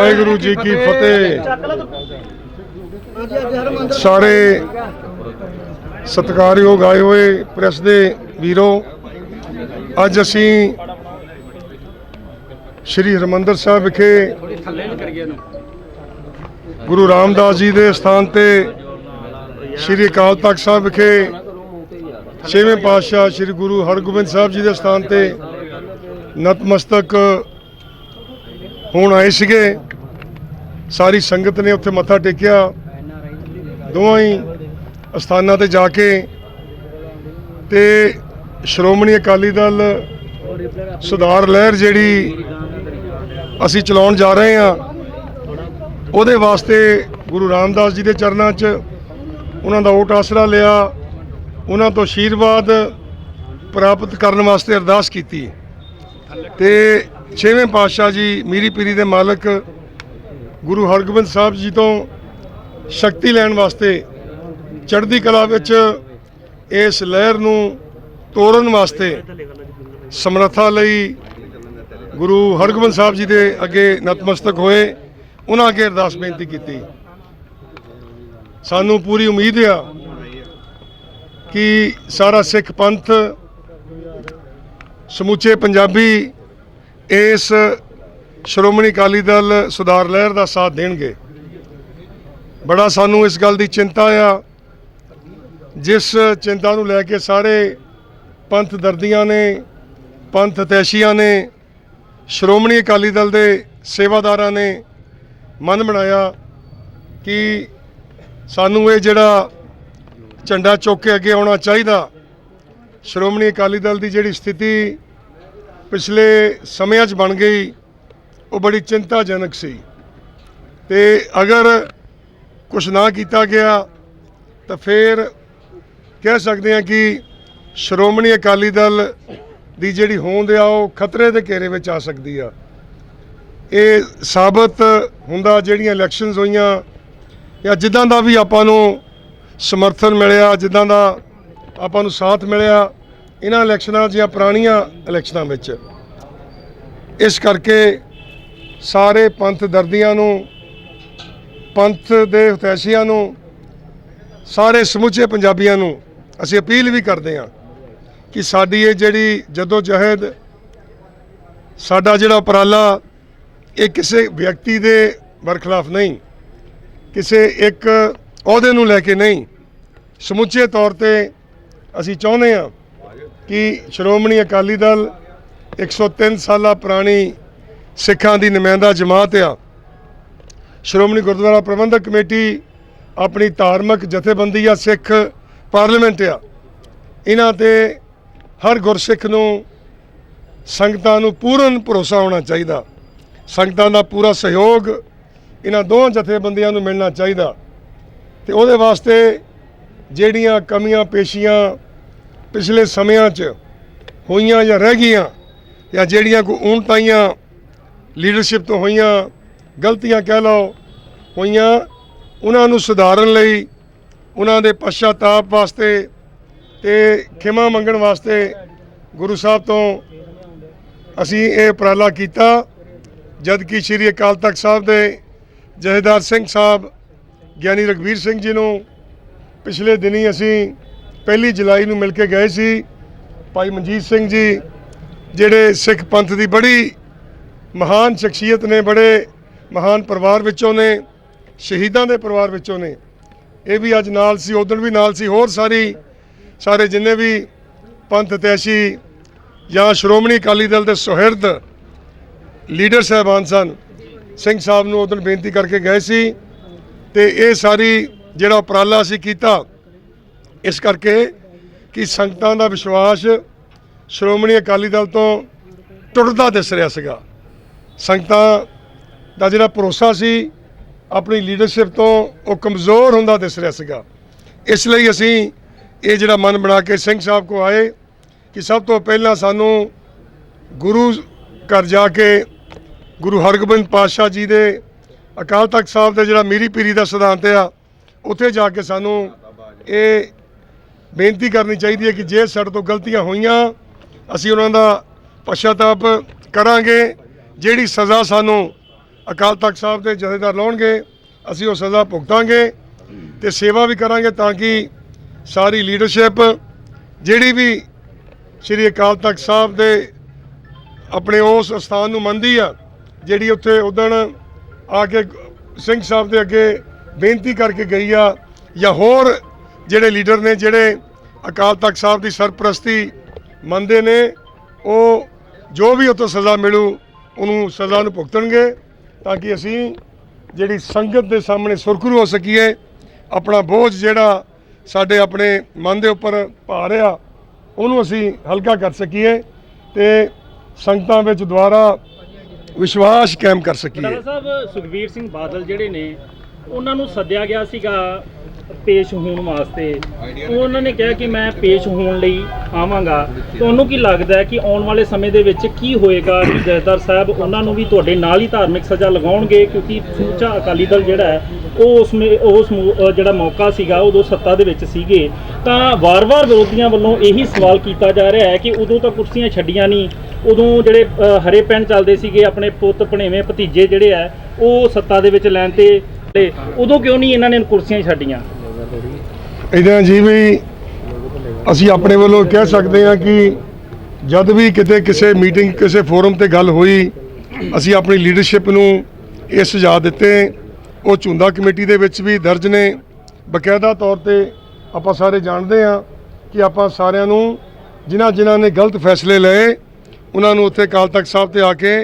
ਵਾਹਿਗੁਰੂ ਜੀ ਕੀ ਫਤਿਹ। ਸਾਰੇ ਸਤਿਕਾਰਯੋਗ ਆਏ ਹੋਏ ਪ੍ਰੈਸ ਦੇ ਵੀਰੋ, ਅੱਜ ਅਸੀਂ ਸ਼੍ਰੀ ਹਰਮੰਦਰ ਸਾਹਿਬ ਵਿਖੇ ਗੁਰੂ ਰਾਮਦਾਸ ਜੀ ਦੇ ਸਥਾਨ ਤੇ ਸ਼੍ਰੀ ਅਕਾਲ ਤਖਤ ਸਾਹਿਬ ਵਿਖੇ ਛੇਵੇਂ ਪਾਤਸ਼ਾਹ ਸ਼੍ਰੀ ਗੁਰੂ ਹਰਗੋਬਿੰਦ ਸਾਹਿਬ ਜੀ ਦੇ ਸਥਾਨ ਤੇ ਨਤਮਸਤਕ ਹੋਣ ਆਏ ਸੀਗੇ। ਸਾਰੀ ਸੰਗਤ ਨੇ ਉੱਥੇ ਮੱਥਾ ਟੇਕਿਆ। ਦੋਵਾਂ ਹੀ ਅਸਥਾਨਾਂ ਤੇ ਜਾ ਕੇ ਤੇ ਸ਼੍ਰੋਮਣੀ ਅਕਾਲੀ ਦਲ ਸੁਧਾਰ ਲਹਿਰ ਜਿਹੜੀ ਅਸੀਂ ਚਲਾਉਣ ਜਾ ਰਹੇ ਹਾਂ, ਉਹਦੇ ਵਾਸਤੇ ਗੁਰੂ ਰਾਮਦਾਸ ਜੀ ਦੇ ਚਰਨਾਂ 'ਚ ਉਹਨਾਂ ਦਾ ਓਟ ਆਸਰਾ ਲਿਆ, ਉਹਨਾਂ ਤੋਂ ਆਸ਼ੀਰਵਾਦ ਪ੍ਰਾਪਤ ਕਰਨ ਵਾਸਤੇ ਅਰਦਾਸ ਕੀਤੀ। ਤੇ ਛੇਵੇਂ ਪਾਤਸ਼ਾਹ ਜੀ ਮੀਰੀ ਪੀਰੀ ਦੇ ਮਾਲਕ ਗੁਰੂ ਹਰਗੋਬਿੰਦ ਸਾਹਿਬ ਜੀ ਤੋਂ ਸ਼ਕਤੀ ਲੈਣ ਵਾਸਤੇ ਚੜ੍ਹਦੀ ਕਲਾ ਵਿੱਚ ਇਸ ਲਹਿਰ ਨੂੰ ਤੋੜਨ ਵਾਸਤੇ ਸਮਰੱਥਾ ਲਈ ਗੁਰੂ ਹਰਗੋਬਿੰਦ ਸਾਹਿਬ ਜੀ ਦੇ ਅੱਗੇ ਨਤਮਸਤਕ ਹੋਏ, ਉਹਨਾਂ ਅੱਗੇ ਅਰਦਾਸ ਬੇਨਤੀ ਕੀਤੀ। ਸਾਨੂੰ ਪੂਰੀ ਉਮੀਦ ਆ ਕਿ ਸਾਰਾ ਸਿੱਖ ਪੰਥ ਸਮੁੱਚੇ ਪੰਜਾਬੀ ਇਸ ਸ਼੍ਰੋਮਣੀ ਅਕਾਲੀ ਦਲ ਸੁਧਾਰ ਲਹਿਰ ਦਾ ਸਾਥ ਦੇਣਗੇ। ਬੜਾ ਸਾਨੂੰ ਇਸ ਗੱਲ ਦੀ ਚਿੰਤਾ ਆ, ਜਿਸ ਚਿੰਤਾ ਨੂੰ ਲੈ ਕੇ ਸਾਰੇ ਪੰਥ ਦਰਦੀਆਂ ਨੇ, ਪੰਥ ਤੈਸ਼ੀਆਂ ਨੇ, ਸ਼੍ਰੋਮਣੀ ਅਕਾਲੀ ਦਲ ਦੇ ਸੇਵਾਦਾਰਾਂ ਨੇ ਮਨ ਬਣਾਇਆ ਕਿ ਸਾਨੂੰ ਇਹ ਜਿਹੜਾ ਝੰਡਾ ਚੁੱਕ ਕੇ ਅੱਗੇ ਆਉਣਾ ਚਾਹੀਦਾ, ਸ਼੍ਰੋਮਣੀ ਅਕਾਲੀ ਦਲ ਦੀ ਜਿਹੜੀ ਸਥਿਤੀ ਪਿਛਲੇ ਸਮਿਆਂ 'ਚ ਬਣ ਗਈ ਉਹ ਬੜੀ ਚਿੰਤਾਜਨਕ ਸੀ। ਤੇ ਅਗਰ ਕੁਝ ਨਾ ਕੀਤਾ ਗਿਆ, ਤਾਂ ਫਿਰ ਕਹਿ ਸਕਦੇ ਹਾਂ ਕਿ ਸ਼੍ਰੋਮਣੀ ਅਕਾਲੀ ਦਲ ਦੀ ਜਿਹੜੀ ਹੋਂਦ ਆ, ਉਹ ਖਤਰੇ ਦੇ ਘੇਰੇ ਵਿੱਚ ਆ ਸਕਦੀ ਆ। ਇਹ ਸਾਬਤ ਹੁੰਦਾ ਜਿਹੜੀਆਂ ਇਲੈਕਸ਼ਨਸ ਹੋਈਆਂ, ਜਾਂ ਜਿੱਦਾਂ ਦਾ ਵੀ ਆਪਾਂ ਨੂੰ ਸਮਰਥਨ ਮਿਲਿਆ, ਜਿੱਦਾਂ ਦਾ ਆਪਾਂ ਨੂੰ ਸਾਥ ਮਿਲਿਆ ਇਹਨਾਂ ਇਲੈਕਸ਼ਨਾਂ ਜਾਂ ਪੁਰਾਣੀਆਂ ਇਲੈਕਸ਼ਨਾਂ ਵਿੱਚ। ਇਸ ਕਰਕੇ ਸਾਰੇ ਪੰਥ ਦਰਦੀਆਂ ਨੂੰ, ਪੰਥ ਦੇ ਹਤੈਸ਼ੀਆਂ ਨੂੰ, ਸਾਰੇ ਸਮੁੱਚੇ ਪੰਜਾਬੀਆਂ ਨੂੰ ਅਸੀਂ ਅਪੀਲ ਵੀ ਕਰਦੇ ਹਾਂ ਕਿ ਸਾਡੀ ਇਹ ਜਿਹੜੀ ਜਦੋਂ ਜਹਿਦ ਸਾਡਾ ਜਿਹੜਾ ਉਪਰਾਲਾ, ਇਹ ਕਿਸੇ ਵਿਅਕਤੀ ਦੇ ਬਰਖਲਾਫ ਨਹੀਂ, ਕਿਸੇ ਇੱਕ ਅਹੁਦੇ ਨੂੰ ਲੈ ਕੇ ਨਹੀਂ, ਸਮੁੱਚੇ ਤੌਰ ਤੇ ਅਸੀਂ ਚਾਹੁੰਦੇ ਹਾਂ ਕਿ ਸ਼੍ਰੋਮਣੀ ਅਕਾਲੀ ਦਲ 103 ਸਾਲਾ ਪੁਰਾਣੀ ਸਿੱਖਾਂ ਦੀ ਨੁਮਾਇੰਦਾ ਜਮਾਤ ਆ। ਸ਼੍ਰੋਮਣੀ ਗੁਰਦੁਆਰਾ ਪ੍ਰਬੰਧਕ ਕਮੇਟੀ ਆਪਣੀ ਧਾਰਮਿਕ ਜਥੇਬੰਦੀ ਆ, ਸਿੱਖ ਪਾਰਲੀਮੈਂਟ ਆ। ਇਹਨਾਂ ਤੇ ਹਰ ਗੁਰਸਿੱਖ ਨੂੰ ਸੰਗਤਾਂ ਨੂੰ ਪੂਰਨ ਭਰੋਸਾ ਹੋਣਾ ਚਾਹੀਦਾ। ਸੰਗਤਾਂ ਦਾ ਪੂਰਾ ਸਹਿਯੋਗ ਇਹਨਾਂ ਦੋਹਾਂ ਜਥੇਬੰਦੀਆਂ ਨੂੰ ਮਿਲਣਾ ਚਾਹੀਦਾ। ਤੇ ਉਹਦੇ ਵਾਸਤੇ ਜਿਹੜੀਆਂ ਕਮੀਆਂ ਪੇਸ਼ੀਆਂ ਪਿਛਲੇ ਸਮਿਆਂ 'ਚ ਹੋਈਆਂ ਜਾਂ ਰਹਿ ਗਈਆਂ ਜਾਂ ਜਿਹੜੀਆਂ ਕੋ ਊਣਤਾਈਆਂ ਲੀਡਰਸ਼ਿਪ ਤੋਂ ਹੋਈਆਂ ਗਲਤੀਆਂ ਕਹਿ ਲਓ, ਹੋਈਆਂ, ਉਹਨਾਂ ਨੂੰ ਸੁਧਾਰਨ ਲਈ ਉਹਨਾਂ ਦੇ ਪਛਤਾਪ ਵਾਸਤੇ ਤੇ ਖਿਮਾ ਮੰਗਣ ਵਾਸਤੇ ਗੁਰੂ ਸਾਹਿਬ ਤੋਂ ਅਸੀਂ ਇਹ ਉਪਰਾਲਾ ਕੀਤਾ। ਜਦ ਕਿ ਸ੍ਰੀ ਅਕਾਲ ਤਖਤ ਸਾਹਿਬ ਦੇ ਜਹੇਦਾਰ ਸਿੰਘ ਸਾਹਿਬ, ਗਿਆਨੀ ਰਗਵੀਰ ਸਿੰਘ ਜੀ ਨੂੰ ਪਿਛਲੇ ਦਿਨੀ ਅਸੀਂ ਪਹਿਲੀ ਜੁਲਾਈ ਨੂੰ ਮਿਲ ਕੇ ਗਏ ਸੀ। ਭਾਈ ਮਨਜੀਤ ਸਿੰਘ ਜੀ, ਜਿਹੜੇ ਸਿੱਖ ਪੰਥ ਦੀ ਬੜੀ ਮਹਾਨ ਸ਼ਖਸੀਅਤ ਨੇ, ਬੜੇ ਮਹਾਨ ਪਰਿਵਾਰ ਵਿੱਚੋਂ ਨੇ, ਸ਼ਹੀਦਾਂ ਦੇ ਪਰਿਵਾਰ ਵਿੱਚੋਂ ਨੇ। ਇਹ ਵੀ ਅੱਜ ਨਾਲ ਸੀ, ਉਦੋਂ ਵੀ ਨਾਲ ਸੀ, ਹੋਰ ਸਾਰੀ, ਸਾਰੇ ਜਿੰਨੇ ਵੀ ਪੰਥ ਤੈਸ਼ੀ ਜਾਂ ਸ਼੍ਰੋਮਣੀ ਅਕਾਲੀ ਦਲ ਦੇ ਸੁਹਿਰਦ ਲੀਡਰ ਸਾਹਿਬਾਨ ਸਨ, ਸਿੰਘ ਸਾਹਿਬ ਨੂੰ ਉਦੋਂ ਬੇਨਤੀ ਕਰਕੇ ਗਏ ਸੀ ਤੇ ਇਹ ਸਾਰੀ ਜਿਹੜਾ ਉਪਰਾਲਾ ਅਸੀਂ ਕੀਤਾ, ਇਸ ਕਰਕੇ ਕਿ ਸੰਗਤਾਂ ਦਾ ਵਿਸ਼ਵਾਸ ਸ਼੍ਰੋਮਣੀ ਅਕਾਲੀ ਦਲ ਤੋਂ ਟੁੱਟਦਾ ਦਿਸ ਰਿਹਾ ਸੀਗਾ। ਸੰਗਤਾਂ ਦਾ ਜਿਹੜਾ ਭਰੋਸਾ ਸੀ, ਆਪਣੀ ਲੀਡਰਸ਼ਿਪ ਤੋਂ ਉਹ ਕਮਜ਼ੋਰ ਹੁੰਦਾ ਦਿਸ ਰਿਹਾ ਸੀਗਾ। ਇਸ ਲਈ ਅਸੀਂ ਇਹ ਜਿਹੜਾ ਮਨ ਬਣਾ ਕੇ ਸਿੰਘ ਸਾਹਿਬ ਕੋ ਆਏ ਕਿ ਸਭ ਤੋਂ ਪਹਿਲਾਂ ਸਾਨੂੰ ਗੁਰੂ ਘਰ ਜਾ ਕੇ ਗੁਰੂ ਹਰਗੋਬਿੰਦ ਪਾਤਸ਼ਾਹ ਜੀ ਦੇ ਅਕਾਲ ਤਖਤ ਸਾਹਿਬ ਦਾ ਜਿਹੜਾ ਮੀਰੀ ਪੀਰੀ ਦਾ ਸਿਧਾਂਤ ਆ, ਉੱਥੇ ਜਾ ਕੇ ਸਾਨੂੰ ਇਹ ਬੇਨਤੀ ਕਰਨੀ ਚਾਹੀਦੀ ਹੈ ਕਿ ਜੇ ਸਾਡੇ ਤੋਂ ਗਲਤੀਆਂ ਹੋਈਆਂ, ਅਸੀਂ ਉਹਨਾਂ ਦਾ ਪਛਤਾਪ ਕਰਾਂਗੇ। ਜਿਹੜੀ ਸਜ਼ਾ ਸਾਨੂੰ ਅਕਾਲ ਤਖਤ ਸਾਹਿਬ ਦੇ ਜਥੇਦਾਰ ਲਾਉਣਗੇ, ਅਸੀਂ ਉਹ ਸਜ਼ਾ ਭੁਗਤਾਂਗੇ ਤੇ ਸੇਵਾ ਵੀ ਕਰਾਂਗੇ ਤਾਂ ਕਿ ਸਾਰੀ ਲੀਡਰਸ਼ਿਪ ਜਿਹੜੀ ਵੀ ਸ੍ਰੀ ਅਕਾਲ ਤਖਤ ਸਾਹਿਬ ਦੇ ਆਪਣੇ ਉਸ ਸਥਾਨ ਨੂੰ ਮੰਨਦੀ ਆ, ਜਿਹੜੀ ਉੱਥੇ ਉਦਣ ਆ ਕੇ ਸਿੰਘ ਸਾਹਿਬ ਦੇ ਅੱਗੇ ਬੇਨਤੀ ਕਰਕੇ ਗਈ ਆ ਜਾਂ ਹੋਰ ਜਿਹੜੇ ਲੀਡਰ ਨੇ, ਜਿਹੜੇ ਅਕਾਲ ਤਖਤ ਸਾਹਿਬ ਦੀ ਸਰਪ੍ਰਸਤੀ ਮੰਨਦੇ ਨੇ, ਉਹ ਜੋ ਵੀ ਉੱਥੋਂ ਸਜ਼ਾ ਮਿਲੂ ਉਹਨੂੰ ਸਜ਼ਾ ਨੂੰ ਭੁਗਤਣਗੇ ਤਾਂ ਕਿ ਅਸੀਂ ਜਿਹੜੀ ਸੰਗਤ ਦੇ ਸਾਹਮਣੇ ਸੁਰਖਰੂ ਹੋ ਸਕੀਏ, ਆਪਣਾ ਬੋਝ ਜਿਹੜਾ ਸਾਡੇ ਆਪਣੇ ਮਨ ਦੇ ਉੱਪਰ ਭਾਰ ਆ ਉਹਨੂੰ ਅਸੀਂ ਹਲਕਾ ਕਰ ਸਕੀਏ ਤੇ ਸੰਗਤਾਂ ਵਿੱਚ ਦੁਆਰਾ ਵਿਸ਼ਵਾਸ ਕਾਇਮ ਕਰ ਸਕੀਏ। ਸਾਹਿਬ ਸੁਖਬੀਰ ਸਿੰਘ ਬਾਦਲ ਜਿਹੜੇ ਨੇ, ਉਹਨਾਂ ਨੂੰ ਸੱਦਿਆ ਗਿਆ ਸੀਗਾ ਪੇਸ਼ ਹੋਣ ਵਾਸਤੇ। ਉਹਨਾਂ ਨੇ ਕਿਹਾ ਕਿ ਮੈਂ ਪੇਸ਼ ਹੋਣ ਲਈ ਆਵਾਂਗਾ। ਤੁਹਾਨੂੰ ਕੀ ਲੱਗਦਾ ਹੈ ਕਿ ਆਉਣ ਵਾਲੇ ਸਮੇਂ ਦੇ ਵਿੱਚ ਕੀ ਹੋਏਗਾ? ਕਿ ਜਥੇਦਾਰ ਸਾਹਿਬ ਉਹਨਾਂ ਨੂੰ ਵੀ ਤੁਹਾਡੇ ਨਾਲ ਹੀ ਧਾਰਮਿਕ ਸਜ਼ਾ ਲਗਾਉਣਗੇ ਕਿਉਂਕਿ ਸਮੁੱਚਾ ਅਕਾਲੀ ਦਲ ਜਿਹੜਾ ਹੈ ਉਹ ਉਸ ਉਸ ਜਿਹੜਾ ਮੌਕਾ ਸੀਗਾ ਉਦੋਂ ਸੱਤਾ ਦੇ ਵਿੱਚ ਸੀਗੇ। ਤਾਂ ਵਾਰ-ਵਾਰ ਵਿਰੋਧੀਆਂ ਵੱਲੋਂ ਇਹੀ ਸਵਾਲ ਕੀਤਾ ਜਾ ਰਿਹਾ ਹੈ ਕਿ ਉਦੋਂ ਤਾਂ ਕੁਰਸੀਆਂ ਛੱਡੀਆਂ ਨਹੀਂ ਉਦੋਂ ਜਿਹੜੇ ਹਰੇ ਪੈਨ ਚੱਲਦੇ ਸੀਗੇ ਆਪਣੇ ਪੁੱਤ ਭਣੇਵੇਂ ਭਤੀਜੇ ਜਿਹੜੇ ਆ ਉਹ ਸੱਤਾ ਦੇ ਵਿੱਚ ਲੈਣ ਤੇ ਉਦੋਂ ਕਿਉਂ ਨਹੀਂ ਇਹਨਾਂ ਨੇ ਕੁਰਸੀਆਂ ਛੱਡੀਆਂ? ਇਦਾਂ ਜੀ ਵੀ ਅਸੀਂ ਆਪਣੇ ਵੱਲੋਂ ਕਹਿ ਸਕਦੇ ਹਾਂ ਕਿ ਜਦ ਵੀ ਕਿਤੇ ਕਿਸੇ ਮੀਟਿੰਗ, ਕਿਸੇ ਫੋਰਮ ਤੇ ਗੱਲ ਹੋਈ, ਅਸੀਂ ਆਪਣੀ ਲੀਡਰਸ਼ਿਪ ਨੂੰ ਇਹ ਸੁਝਾਅ ਦਿੱਤੇ। ਉਹ ਝੁੰਦਾ ਕਮੇਟੀ ਦੇ ਵਿੱਚ ਵੀ ਦਰਜ ਨੇ। ਬਕਾਇਦਾ ਤੌਰ ਤੇ ਆਪਾਂ ਸਾਰੇ ਜਾਣਦੇ ਹਾਂ ਕਿ ਆਪਾਂ ਸਾਰਿਆਂ ਨੂੰ ਜਿਨ੍ਹਾਂ ਜਿਨ੍ਹਾਂ ਨੇ ਗਲਤ ਫੈਸਲੇ ਲਏ, ਉਹਨਾਂ ਨੂੰ ਉੱਥੇ ਅਕਾਲ ਤਖਤ ਸਾਹਿਬ ਤੇ ਆ ਕੇ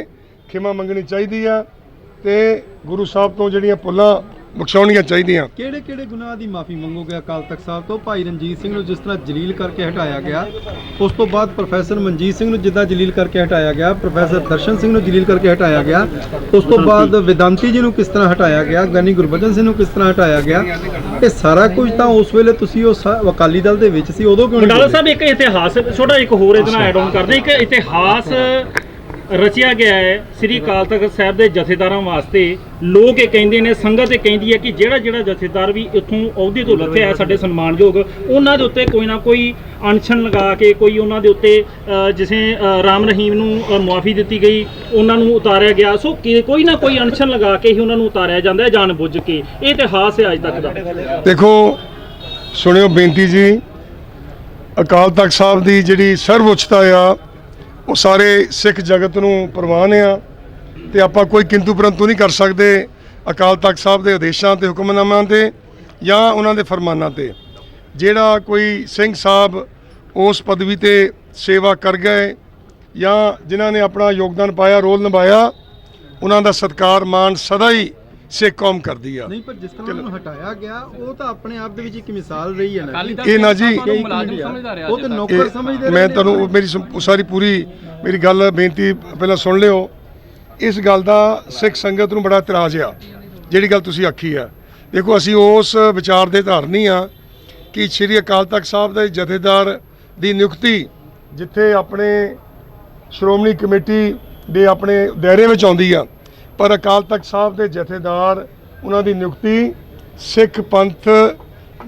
ਖਿਮਾ ਮੰਗਣੀ ਚਾਹੀਦੀ ਆ ਤੇ ਗੁਰੂ ਸਾਹਿਬ ਤੋਂ ਜਿਹੜੀਆਂ ਪੁੱਲਾਂ ਬਖਸ਼ਾਉਣੀਆਂ ਚਾਹੀਦੀਆਂ। ਕਿਹੜੇ ਕਿਹੜੇ ਗੁਨਾਹ ਦੀ ਮਾਫੀ ਮੰਗੋਗੇ ਅਕਾਲ ਤਖਤ ਸਾਹਿਬ ਤੋਂ? ਭਾਈ ਰਣਜੀਤ ਸਿੰਘ ਨੂੰ ਜਿਸ ਤਰ੍ਹਾਂ ਜਲੀਲ ਕਰਕੇ ਹਟਾਇਆ ਗਿਆ ਉਸ ਤੋਂ ਬਾਅਦ ਪ੍ਰੋਫੈਸਰ ਮਨਜੀਤ ਸਿੰਘ ਨੂੰ ਜਿੱਦਾਂ ਜਲੀਲ ਕਰਕੇ ਹਟਾਇਆ ਗਿਆ ਪ੍ਰੋਫੈਸਰ ਦਰਸ਼ਨ ਸਿੰਘ ਨੂੰ ਜਲੀਲ ਕਰਕੇ ਹਟਾਇਆ ਗਿਆ ਉਸ ਤੋਂ ਬਾਅਦ ਵਿਦਾਂਤੀ ਜੀ ਨੂੰ ਕਿਸ ਤਰ੍ਹਾਂ ਹਟਾਇਆ ਗਿਆ ਗਿਆਨੀ ਗੁਰਬਚਨ ਸਿੰਘ ਨੂੰ ਕਿਸ ਤਰ੍ਹਾਂ ਹਟਾਇਆ ਗਿਆ ਇਹ ਸਾਰਾ ਕੁਝ ਤਾਂ ਉਸ ਵੇਲੇ ਤੁਸੀਂ ਉਹ ਅਕਾਲੀ ਦਲ ਦੇ ਵਿੱਚ ਸੀ ਉਦੋਂ ਕਿਉਂ ਨਹੀਂ? ਸਾਹਿਬ ਇੱਕ ਇਤਿਹਾਸ ਛੋਟਾ ਇੱਕ ਹੋਰ ਇਹਦੇ ਨਾਲ ਐਡ ਆਨ ਕਰਦੇ ਇੱਕ ਇਤਿਹਾਸ ਰਚਿਆ ਗਿਆ ਹੈ ਸ੍ਰੀ ਅਕਾਲ ਤਖਤ ਸਾਹਿਬ ਦੇ ਜਥੇਦਾਰਾਂ ਵਾਸਤੇ। ਲੋਕ ਇਹ ਕਹਿੰਦੇ ਨੇ ਸੰਗਤ ਇਹ ਕਹਿੰਦੀ ਹੈ ਕਿ ਜਿਹੜਾ ਜਿਹੜਾ ਜਥੇਦਾਰ ਵੀ ਇੱਥੋਂ ਅਹੁਦੇ ਤੋਂ ਲੱਥਿਆ ਹੈ ਸਾਡੇ ਸਨਮਾਨਯੋਗ ਉਹਨਾਂ ਦੇ ਉੱਤੇ ਕੋਈ ਨਾ ਕੋਈ ਅਨਸ਼ਨ ਲਗਾ ਕੇ ਕੋਈ ਉਹਨਾਂ ਦੇ ਉੱਤੇ ਜਿਵੇਂ ਰਾਮ ਰਹੀਮ ਨੂੰ ਮੁਆਫੀ ਦਿੱਤੀ ਗਈ ਉਹਨਾਂ ਨੂੰ ਉਤਾਰਿਆ ਗਿਆ। ਸੋ ਕਿ- ਕੋਈ ਨਾ ਕੋਈ ਅਨਸ਼ਨ ਲਗਾ ਕੇ ਹੀ ਉਹਨਾਂ ਨੂੰ ਉਤਾਰਿਆ ਜਾਂਦਾ ਹੈ ਜਾਣ ਬੁੱਝ ਕੇ। ਇਹ ਇਤਿਹਾਸ ਹੈ ਅੱਜ ਤੱਕ ਦਾ। ਦੇਖੋ ਸੁਣਿਓ ਬੇਨਤੀ ਜੀ ਅਕਾਲ ਤਖਤ ਸਾਹਿਬ ਦੀ ਜਿਹੜੀ ਸਰਵਉੱਚਤਾ ਆ ਉਹ ਸਾਰੇ ਸਿੱਖ ਜਗਤ ਨੂੰ ਪ੍ਰਵਾਨ ਆ ਤੇ ਆਪਾਂ ਕੋਈ ਕਿੰਤੂ ਪਰੰਤੂ ਨਹੀਂ ਕਰ ਸਕਦੇ ਅਕਾਲ ਤਖਤ ਸਾਹਿਬ ਦੇ ਆਦੇਸ਼ਾਂ ਤੇ, ਹੁਕਮਨਾਮਿਆਂ ਤੇ ਜਾਂ ਉਹਨਾਂ ਦੇ ਫਰਮਾਨਾਂ ਤੇ। ਜਿਹੜਾ ਕੋਈ ਸਿੰਘ ਸਾਹਿਬ ਉਸ ਪਦਵੀ ਤੇ ਸੇਵਾ ਕਰ ਗਏ ਜਾਂ ਜਿਨ੍ਹਾਂ ਨੇ ਆਪਣਾ ਯੋਗਦਾਨ ਪਾਇਆ, ਰੋਲ ਨਿਭਾਇਆ, ਉਹਨਾਂ ਦਾ ਸਤਿਕਾਰ ਮਾਣ ਸਦਾ ਹੀ ਸਿੱਖ ਕੌਮ ਕਰਦੀ ਆ। ਨਹੀਂ ਪਰ ਜਿਸ ਤਰ੍ਹਾਂ ਉਹਨੂੰ ਹਟਾਇਆ ਗਿਆ ਉਹ ਤਾਂ ਆਪਣੇ ਆਪ ਦੇ ਵਿੱਚ ਇੱਕ ਮਿਸਾਲ ਰਹੀ ਹੈ ਨਾ ਇਹ ਨਾ ਜੀ ਉਹ ਤਾਂ। ਨੌਕਰ ਸਮਝਦੇ ਮੈਂ। ਤੁਹਾਨੂੰ ਮੇਰੀ ਸੰ- ਸਾਰੀ ਪੂਰੀ ਮੇਰੀ ਗੱਲ ਬੇਨਤੀ ਪਹਿਲਾਂ ਸੁਣ ਲਿਓ। ਇਸ ਗੱਲ ਦਾ ਸਿੱਖ ਸੰਗਤ ਨੂੰ ਬੜਾ ਇਤਰਾਜ਼ ਆ। ਜਿਹੜੀ ਗੱਲ ਤੁਸੀਂ ਆਖੀ ਆ। ਦੇਖੋ ਅਸੀਂ ਉਸ ਵਿਚਾਰ ਦੇ ਧਾਰਨੀ ਆ ਕਿ ਸ੍ਰੀ ਅਕਾਲ ਤਖਤ ਸਾਹਿਬ ਦੇ ਜਥੇਦਾਰ ਦੀ ਨਿਯੁਕਤੀ ਜਿੱਥੇ ਆਪਣੇ ਸ਼੍ਰੋਮਣੀ ਕਮੇਟੀ ਦੇ ਆਪਣੇ ਦਾਇਰੇ ਵਿੱਚ ਆਉਂਦੀ ਆ ਪਰ ਅਕਾਲ ਤਖਤ ਸਾਹਿਬ ਦੇ ਜਥੇਦਾਰ, ਉਹਨਾਂ ਦੀ ਨਿਯੁਕਤੀ ਸਿੱਖ ਪੰਥ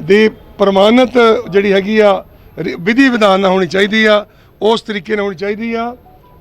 ਦੀ ਪ੍ਰਮਾਣਿਤ ਜਿਹੜੀ ਹੈਗੀ ਆ ਰੀ- ਵਿਧੀ ਵਿਧਾਨ ਨਾਲ ਹੋਣੀ ਚਾਹੀਦੀ ਆ, ਉਸ ਤਰੀਕੇ ਨਾਲ ਹੋਣੀ ਚਾਹੀਦੀ ਆ।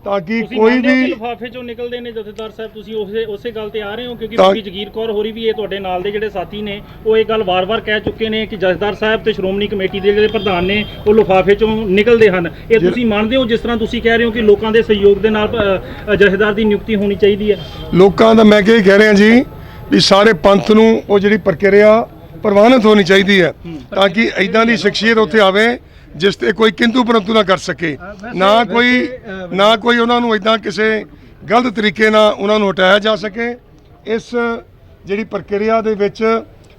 ਤਾਂ ਕਿ ਤੁਸੀਂ ਕੋਈ ਮੰਨਦੇ ਹੋ ਕਿ ਵੀ ਲਿਫਾਫੇ ਚੋਂ ਨਿਕਲਦੇ ਨੇ ਜਥੇਦਾਰ ਸਾਹਿਬ ਤੁਸੀਂ ਉਸੇ ਉਸੇ ਗੱਲ ਤੇ ਆ ਰਹੇ ਹੋ? ਕਿਉਂਕਿ ਤਾਂ- ਬੀਬੀ ਜਗੀਰ ਕੌਰ ਹੋਰੀ ਵੀ ਇਹ ਤੁਹਾਡੇ ਨਾਲ ਦੇ ਜਿਹੜੇ ਸਾਥੀ ਨੇ ਉਹ ਇਹ ਗੱਲ ਵਾਰ-ਵਾਰ ਕਹਿ ਚੁੱਕੇ ਨੇ ਕਿ ਜਥੇਦਾਰ ਸਾਹਿਬ ਤੇ ਸ਼੍ਰੋਮਣੀ ਕਮੇਟੀ ਦੇ ਜਿਹੜੇ ਪ੍ਰਧਾਨ ਨੇ ਉਹ ਲਿਫਾਫੇ ਚੋਂ ਨਿਕਲਦੇ ਹਨ। ਇਹ ਤੁਸੀਂ ਮੰਨਦੇ ਹੋ ਜਿਸ ਤਰ੍ਹਾਂ ਤੁਸੀਂ ਕਹਿ ਰਹੇ ਹੋ ਕਿ ਲੋਕਾਂ ਦੇ ਸਹਿਯੋਗ ਦੇ ਨਾਲ ਅ, ਅ, ਜਥੇਦਾਰ ਦੀ ਨਿਯੁਕਤੀ ਹੋਣੀ ਚਾਹੀਦੀ ਹੈ? ਲੋਕਾਂ ਦਾ ਮੈਂ ਕੀ ਕਹਿ ਰਿਹਾ ਜੀ ਵੀ ਸਾਰੇ ਪੰਥ ਨੂੰ ਉਹ ਜਿਹੜੀ ਪ੍ਰਕਿਰਿਆ ਪ੍ਰਵਾਨਿਤ ਹੋਣੀ ਚਾਹੀਦੀ ਹੈ ਤਾਂ ਕਿ ਐਦਾਂ ਦੀ ਸ਼ਖਸੀਅਤ ਉੱਥੇ ਆਵੇ ਜਿਸ ਤੇ ਕੋਈ ਕਿੰਤੂ ਪਰੰਤੂ ਨਾ ਕਰ ਸਕੇ। ਨਾ ਕੋਈ ਨਾ ਕੋਈ ਉਹਨਾਂ ਨੂੰ ਐਦਾਂ ਕਿਸੇ ਗਲਤ ਤਰੀਕੇ ਨਾਲ ਉਹਨਾਂ ਨੂੰ ਹਟਾਇਆ ਜਾ ਸਕੇ। ਇਸ ਜਿਹੜੀ ਪ੍ਰਕਿਰਿਆ ਦੇ ਵਿੱਚ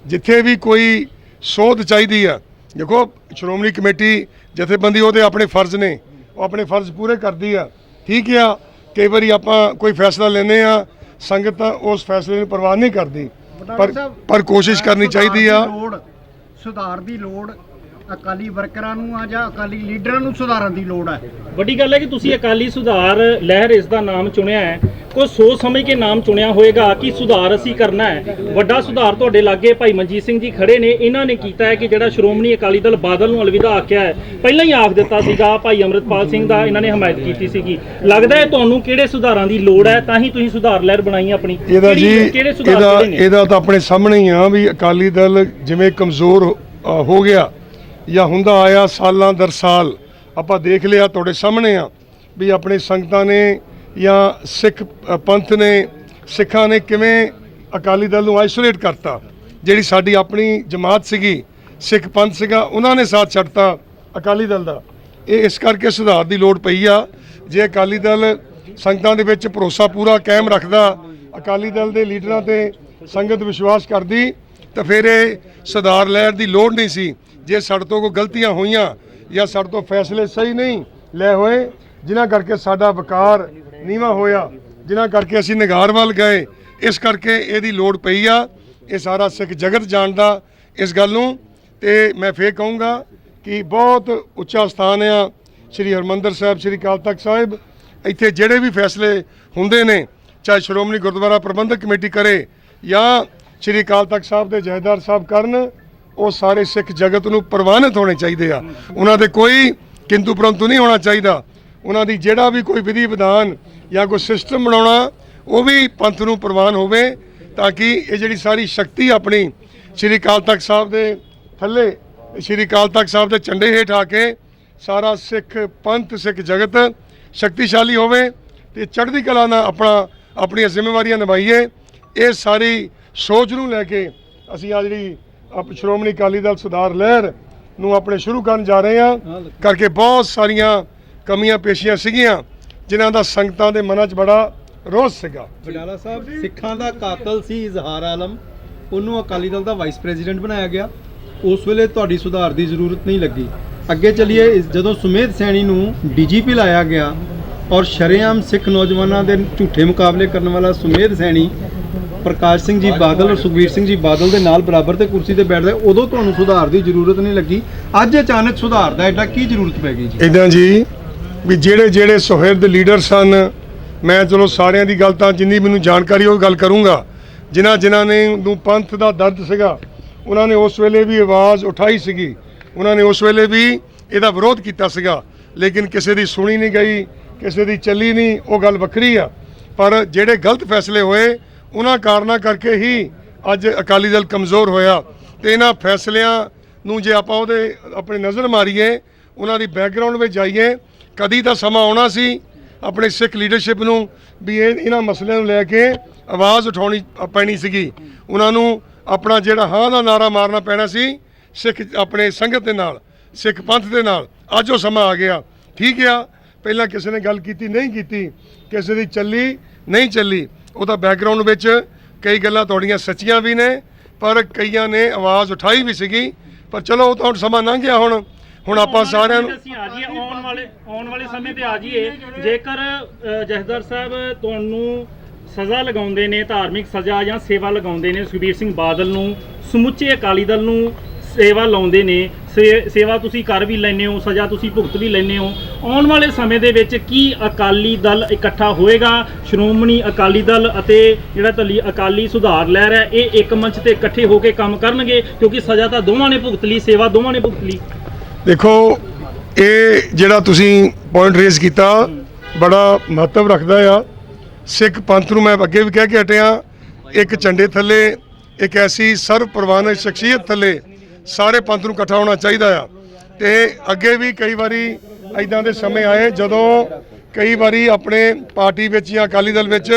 ਜਿੱਥੇ ਵੀ ਕੋਈ ਸੋਧ ਚਾਹੀਦੀ ਆ ਦੇਖੋ ਸ਼੍ਰੋਮਣੀ ਕਮੇਟੀ ਜਥੇਬੰਦੀ ਉਹਦੇ ਆਪਣੇ ਫਰਜ਼ ਨੇ ਉਹ ਆਪਣੇ ਫਰਜ਼ ਪੂਰੇ ਕਰਦੀ ਆ। ਠੀਕ ਆ ਕਈ ਵਾਰੀ ਆਪਾਂ ਕੋਈ ਫੈਸਲਾ ਲੈਨੇ ਆ ਸੰਗਤ ਉਸ ਫੈਸਲੇ ਨੂੰ ਪ੍ਰਵਾਹ ਨਹੀਂ ਕਰਦੀ। ਪਰ ਪਰ ਕੋਸ਼ਿਸ਼ ਕਰਨੀ ਚਾਹੀਦੀ ਆ। ਸੁਧਾਰ ਦੀ ਲੋੜ ਅਕਾਲੀ ਵਰਕਰਾਂ ਨੂੰ ਆ ਜਾਂ ਅਕਾਲੀ ਲੀਡਰਾਂ ਨੂੰ ਸੁਧਾਰਨ ਦੀ ਲੋੜ ਹੈ ਵੱਡੀ ਗੱਲ ਹੈ ਕਿ ਤੁਸੀਂ ਅਕਾਲੀ ਸੁਧਾਰ ਲਹਿਰ ਇਸ ਦਾ ਨਾਮ ਚੁਣਿਆ ਹੈ। ਉਹ ਸੋਚ ਸਮਝ ਕੇ ਨਾਮ ਚੁਣਿਆ ਹੋਵੇਗਾ ਕਿ ਸੁਧਾਰ ਅਸੀਂ ਕਰਨਾ ਹੈ। ਵੱਡਾ ਸੁਧਾਰ ਤੁਹਾਡੇ ਲਾਗੇ ਭਾਈ ਮਨਜੀਤ ਸਿੰਘ ਜੀ ਖੜੇ ਨੇ। ਇਹਨਾਂ ਨੇ ਕੀਤਾ ਹੈ ਕਿ ਜਿਹੜਾ ਸ਼੍ਰੋਮਣੀ ਅਕਾਲੀ ਦਲ ਬਾਦਲ ਨੂੰ ਅਲਵਿਦਾ ਆਖਿਆ ਹੈ। ਪਹਿਲਾਂ ਹੀ ਆਖ ਦਿੱਤਾ ਸੀਗਾ ਭਾਈ ਅਮਰਿਤਪਾਲ ਸਿੰਘ ਦਾ ਇਹਨਾਂ ਨੇ ਹਮਾਇਤ ਕੀਤੀ ਸੀਗੀ। ਲੱਗਦਾ ਹੈ ਤੁਹਾਨੂੰ ਕਿਹੜੇ ਸੁਧਾਰਾਂ ਦੀ ਲੋੜ ਹੈ? ਤਾਂ ਹੀ ਤੁਸੀਂ ਸੁਧਾਰ ਲਹਿਰ ਬਣਾਈ ਆਪਣੀ। ਇਹਦਾ ਜੀ ਕਿਹੜੀ- ਕਿਹੜੇ ਸੁਧਾਰ ਇਹਦਾ ਇਹਦਾ ਤਾਂ ਆਪਣੇ ਸਾਹਮਣੇ ਹੀ ਆ ਵੀ ਅਕਾਲੀ ਦਲ ਜਿਵੇਂ ਕਮਜ਼ੋਰ ਹੋ ਗਿਆ। ਜਾਂ ਹੁੰਦਾ ਆਇਆ ਸਾਲਾਂ ਦਰ ਸਾਲ, ਆਪਾਂ ਦੇਖ ਲਿਆ ਤੁਹਾਡੇ ਸਾਹਮਣੇ ਆ ਵੀ ਆਪਣੇ ਸੰਗਤਾਂ ਨੇ ਜਾਂ ਸਿੱਖ ਪੰਥ ਨੇ, ਸਿੱਖਾਂ ਨੇ ਕਿਵੇਂ ਅਕਾਲੀ ਦਲ ਨੂੰ ਆਈਸੋਲੇਟ ਕਰਤਾ, ਜਿਹੜੀ ਸਾਡੀ ਆਪਣੀ ਜਮਾਤ ਸੀਗੀ, ਸਿੱਖ ਪੰਥ ਸੀਗਾ, ਉਹਨਾਂ ਨੇ ਸਾਥ ਛੱਡਤਾ ਅਕਾਲੀ ਦਲ ਦਾ। ਇਹ ਇਸ ਕਰਕੇ ਸੁਧਾਰ ਦੀ ਲੋੜ ਪਈ ਆ, ਜੇ ਅਕਾਲੀ ਦਲ ਸੰਗਤਾਂ ਦੇ ਵਿੱਚ ਭਰੋਸਾ ਪੂਰਾ ਕਾਇਮ ਰੱਖਦਾ, ਅਕਾਲੀ ਦਲ ਦੇ ਲੀਡਰਾਂ ਤੇ ਸੰਗਤ ਵਿਸ਼ਵਾਸ ਕਰਦੀ, ਤਾਂ ਫਿਰ ਇਹ ਸੁਧਾਰ ਲੈਣ ਦੀ ਲੋੜ ਨਹੀਂ ਸੀ। ਜੇ ਸਾਡੇ ਤੋਂ ਕੋਈ ਗਲਤੀਆਂ ਹੋਈਆਂ ਜਾਂ ਸਾਡੇ ਤੋਂ ਫੈਸਲੇ ਸਹੀ ਨਹੀਂ ਲੈ ਹੋਏ, ਜਿਨ੍ਹਾਂ ਕਰਕੇ ਸਾਡਾ ਵਕਾਰ ਨੀਵਾ ਹੋਇਆ, ਜਿਨ੍ਹਾਂ ਕਰਕੇ ਅਸੀਂ ਨਿਗਾਰ ਵੱਲ ਗਏ, ਇਸ ਕਰਕੇ ਇਹਦੀ ਲੋੜ ਪਈ ਆ। ਇਹ ਸਾਰਾ ਸਿੱਖ ਜਗਤ ਜਾਣਦਾ ਇਸ ਗੱਲ ਨੂੰ। ਤੇ ਮੈਂ ਫੇਰ ਕਹੂੰਗਾ ਕਿ ਬਹੁਤ ਉੱਚਾ ਸਥਾਨ ਆ ਸ੍ਰੀ ਹਰਮੰਦਰ ਸਾਹਿਬ, ਸ੍ਰੀ ਅਕਾਲ ਤਖਤ ਸਾਹਿਬ। ਇੱਥੇ ਜਿਹੜੇ ਵੀ ਫੈਸਲੇ ਹੁੰਦੇ ਨੇ, ਚਾਹੇ ਸ਼੍ਰੋਮਣੀ ਗੁਰਦੁਆਰਾ ਪ੍ਰਬੰਧਕ ਕਮੇਟੀ ਕਰੇ ਜਾਂ ਸ੍ਰੀ ਅਕਾਲ ਤਖਤ ਸਾਹਿਬ ਦੇ ਜਹੇਦਾਰ ਸਾਹਿਬ ਕਰਨ ਉਹ ਸਾਰੇ ਸਿੱਖ ਜਗਤ ਨੂੰ ਪ੍ਰਵਾਨਿਤ ਹੋਣੇ ਚਾਹੀਦੇ ਆ। ਉਹਨਾਂ ਦੇ ਕੋਈ ਕਿੰਤੂ ਪਰੰਤੂ ਨਹੀਂ ਹੋਣਾ ਚਾਹੀਦਾ। ਉਹਨਾਂ ਦੀ ਜਿਹੜਾ ਵੀ ਕੋਈ ਵਿਧੀ ਵਿਧਾਨ ਜਾਂ ਕੋਈ ਸਿਸਟਮ ਬਣਾਉਣਾ, ਉਹ ਵੀ ਪੰਥ ਨੂੰ ਪ੍ਰਵਾਨ ਹੋਵੇ ਤਾਂ ਕਿ ਇਹ ਜਿਹੜੀ ਸਾਰੀ ਸ਼ਕਤੀ ਆਪਣੀ ਸ੍ਰੀ ਅਕਾਲ ਤਖਤ ਸਾਹਿਬ ਦੇ ਥੱਲੇ, ਸ੍ਰੀ ਅਕਾਲ ਤਖਤ ਸਾਹਿਬ ਦੇ ਝੰਡੇ ਹੇਠ ਆ ਕੇ ਸਾਰਾ ਸਿੱਖ ਪੰਥ, ਸਿੱਖ ਜਗਤ ਸ਼ਕਤੀਸ਼ਾਲੀ ਹੋਵੇ ਤੇ ਚੜ੍ਹਦੀ ਕਲਾ ਨਾਲ ਆਪਣਾ, ਆਪਣੀਆਂ ਜ਼ਿੰਮੇਵਾਰੀਆਂ ਨਿਭਾਈਏ। ਇਹ ਸਾਰੀ ਸੋਚ ਨੂੰ ਲੈ ਕੇ ਅਸੀਂ ਆ ਜਿਹੜੀ ਆਪ ਸ਼੍ਰੋਮਣੀ ਅਕਾਲੀ ਦਲ ਸੁਧਾਰ ਲਹਿਰ ਨੂੰ ਆਪਣੇ ਸ਼ੁਰੂ ਕਰਨ ਜਾ ਰਹੇ ਹਾਂ। ਕਰਕੇ ਬਹੁਤ ਸਾਰੀਆਂ ਕਮੀਆਂ ਪੇਸ਼ੀਆਂ ਸੀਗੀਆਂ ਜਿਨ੍ਹਾਂ ਦਾ ਸੰਗਤਾਂ ਦੇ ਮਨਾਂ 'ਚ ਬੜਾ ਰੋਸ ਸੀਗਾ। ਵਡਾਲਾ ਸਾਹਿਬ ਸਿੱਖਾਂ ਦਾ ਕਾਤਲ ਸੀ ਇਜ਼ਹਾਰ ਆਲਮ। ਉਹਨੂੰ ਅਕਾਲੀ ਦਲ ਦਾ ਵਾਈਸ ਪ੍ਰੈਜ਼ੀਡੈਂਟ ਬਣਾਇਆ ਗਿਆ। ਉਸ ਵੇਲੇ ਤੁਹਾਡੀ ਸੁਧਾਰ ਦੀ ਜ਼ਰੂਰਤ ਨਹੀਂ ਲੱਗੀ। ਅੱਗੇ ਚੱਲੀਏ ਜਦੋਂ ਸੁਮੇਧ ਸੈਣੀ ਨੂੰ ਡੀਜੀਪੀ ਲਾਇਆ ਗਿਆ ਔਰ ਸ਼ਰੇਆਮ ਸਿੱਖ ਨੌਜਵਾਨਾਂ ਦੇ ਝੂਠੇ ਮੁਕਾਬਲੇ ਕਰਨ ਵਾਲਾ ਸੁਮੇਧ ਸੈਣੀ ਪ੍ਰਕਾਸ਼ ਸਿੰਘ ਜੀ ਬਾਦਲ ਔਰ ਸੁਖਬੀਰ ਸਿੰਘ ਜੀ ਬਾਦਲ ਦੇ ਨਾਲ ਬਰਾਬਰ ਤੇ ਕੁਰਸੀ ਤੇ ਬੈਠਦੇ, ਉਦੋਂ ਤੁਹਾਨੂੰ ਸੁਧਾਰ ਦੀ ਜ਼ਰੂਰਤ ਨਹੀਂ ਲੱਗੀ। ਅੱਜ ਅਚਾਨਕ ਸੁਧਾਰ ਦਾ ਐਡਾ ਕੀ ਜ਼ਰੂਰਤ ਪੈ ਗਈ ਜੀ? ਇਦਾਂ ਜੀ, ਵੀ ਜਿਹੜੇ ਜਿਹੜੇ ਸੁਹਿਰਦ ਲੀਡਰ ਸਨ, ਮੈਂ ਚਲੋ ਸਾਰਿਆਂ ਦੀ ਗੱਲ ਤਾਂ ਜਿੰਨੀ ਮੈਨੂੰ ਜਾਣਕਾਰੀ ਉਹ ਗੱਲ ਕਰੂੰਗਾ। ਜਿਨ੍ਹਾਂ ਜਿਨ੍ਹਾਂ ਨੇ ਨੂੰ ਪੰਥ ਦਾ ਦਰਦ ਸੀਗਾ, ਉਹਨਾਂ ਨੇ ਉਸ ਵੇਲੇ ਵੀ ਆਵਾਜ਼ ਉਠਾਈ ਸੀਗੀ। ਉਹਨਾਂ ਨੇ ਉਸ ਵੇਲੇ ਵੀ ਇਹਦਾ ਵਿਰੋਧ ਕੀਤਾ ਸੀਗਾ। ਲੇਕਿਨ ਕਿਸੇ ਦੀ ਸੁਣੀ ਨਹੀਂ ਗਈ, ਕਿਸੇ ਦੀ ਚੱਲੀ ਨਹੀਂ, ਉਹ ਗੱਲ ਵੱਖਰੀ ਆ। ਪਰ ਜਿਹੜੇ ਗਲਤ ਫੈਸਲੇ ਹੋਏ ਉਹਨਾਂ ਕਾਰਨਾਂ ਕਰਕੇ ਹੀ ਅੱਜ ਅਕਾਲੀ ਦਲ ਕਮਜ਼ੋਰ ਹੋਇਆ ਤੇ ਇਹਨਾਂ ਫੈਸਲਿਆਂ ਨੂੰ ਜੇ ਆਪਾਂ ਉਹਦੇ ਆਪਣੀ ਨਜ਼ਰ ਮਾਰੀਏ, ਉਹਨਾਂ ਦੀ ਬੈਕਗ੍ਰਾਉਂਡ ਵਿੱਚ ਜਾਈਏ, ਕਦੀ ਤਾਂ ਸਮਾਂ ਆਉਣਾ ਸੀ ਆਪਣੇ ਸਿੱਖ ਲੀਡਰਸ਼ਿਪ ਨੂੰ ਵੀ ਇਹ ਇਹਨਾਂ ਮਸਲਿਆਂ ਨੂੰ ਲੈ ਕੇ ਆਵਾਜ਼ ਉਠਾਉਣੀ ਪੈਣੀ ਸੀਗੀ। ਉਹਨਾਂ ਨੂੰ ਆਪਣਾ ਜਿਹੜਾ ਹਾਂ ਦਾ ਨਾਰਾ ਮਾਰਨਾ ਪੈਣਾ ਸੀ, ਸਿੱਖ ਆਪਣੇ ਸੰਗਤ ਦੇ ਨਾਲ, ਸਿੱਖ ਪੰਥ ਦੇ ਨਾਲ। ਅੱਜ ਉਹ ਸਮਾਂ ਆ ਗਿਆ। ਠੀਕ ਆ। ਪਹਿਲਾਂ ਕਿਸੇ ਨੇ ਗੱਲ ਕੀਤੀ, ਨਹੀਂ ਕੀਤੀ। ਕਿਸੇ ਦੀ ਚੱਲੀ, ਨਹੀਂ ਚੱਲੀ। ਉਹਦਾ ਬੈਕਗ੍ਰਾਉਂਡ ਵਿੱਚ ਕਈ ਗੱਲਾਂ ਤੁਹਾਡੀਆਂ ਸੱਚੀਆਂ ਵੀ ਨੇ ਪਰ ਕਈਆਂ ਨੇ ਆਵਾਜ਼ ਉਠਾਈ ਵੀ ਸੀਗੀ। ਪਰ ਚਲੋ ਉਹ ਤਾਂ ਹੁਣ ਸਮਾਂ ਲੰਘ ਗਿਆ ਹੁਣ। ਹੁਣ ਆਪਾਂ ਸਾਰਿਆਂ ਨੂੰ ਅਸੀਂ ਆ ਜਾਈਏ ਆਉਣ ਵਾਲੇ ਆਉਣ ਵਾਲੇ ਸਮੇਂ ਤੇ ਆ ਜਾਈਏ। ਜੇਕਰ ਅ, ਜਥੇਦਾਰ ਸਾਹਿਬ ਤੁਹਾਨੂੰ ਸਜ਼ਾ ਲਗਾਉਂਦੇ ਨੇ ਧਾਰਮਿਕ ਸਜ਼ਾ ਜਾਂ ਸੇਵਾ ਲਗਾਉਂਦੇ ਨੇ ਸੁਖਬੀਰ ਸਿੰਘ ਬਾਦਲ ਨੂੰ ਸਮੁੱਚੇ ਅਕਾਲੀ ਦਲ ਨੂੰ ਸੇਵਾ ਲਾਉਂਦੇ ਨੇ, ਸੇ- ਸੇਵਾ ਤੁਸੀਂ ਕਰ ਵੀ ਲੈਂਦੇ ਹੋ, ਸਜ਼ਾ ਤੁਸੀਂ ਭੁਗਤ ਵੀ ਲੈਂਦੇ ਹੋ। ਆਉਣ ਵਾਲੇ ਸਮੇਂ ਦੇ ਵਿੱਚ ਕੀ ਅਕਾਲੀ ਦਲ ਇਕੱਠਾ ਹੋਏਗਾ? ਸ਼੍ਰੋਮਣੀ ਅਕਾਲੀ ਦਲ ਅਤੇ ਜਿਹੜਾ ਤਲੀ ਅਕਾਲੀ ਸੁਧਾਰ ਲਹਿਰ ਹੈ, ਇਹ ਇੱਕ ਮੰਚ ਤੇ ਇਕੱਠੇ ਹੋ ਕੇ ਕੰਮ ਕਰਨਗੇ, ਕਿਉਂਕਿ ਸਜ਼ਾ ਤਾਂ ਦੋਵਾਂ ਨੇ ਭੁਗਤ ਲਈ, ਸੇਵਾ ਦੋਵਾਂ ਨੇ ਭੁਗਤ ਲਈ। ਦੇਖੋ, ਇਹ ਜਿਹੜਾ ਤੁਸੀਂ ਪੁਆਇੰਟ ਰੇਜ਼ ਕੀਤਾ, ਬੜਾ ਮਹੱਤਵ ਰੱਖਦਾ ਆ। ਸਿੱਖ ਪੰਥ ਨੂੰ ਮੈਂ ਅੱਗੇ ਵੀ ਕਹਿ ਕੇ ਹਟਿਆ, ਇੱਕ ਝੰਡੇ ਥੱਲੇ, ਇੱਕ ਐਸੀ ਸਰਵ ਪ੍ਰਵਾਨਿਤ ਸ਼ਖਸੀਅਤ ਥੱਲੇ ਸਾਰੇ ਪੰਥ ਨੂੰ ਇਕੱਠਾ ਹੋਣਾ ਚਾਹੀਦਾ ਆ। ਤੇ ਅੱਗੇ ਵੀ ਕਈ ਵਾਰੀ ਐਦਾਂ ਦੇ ਸਮੇਂ ਆਏ ਜਦੋਂ ਕਈ ਵਾਰੀ ਆਪਣੇ ਪਾਰਟੀ ਵਿੱਚ ਜਾਂ ਅਕਾਲੀ ਦਲ ਵਿੱਚ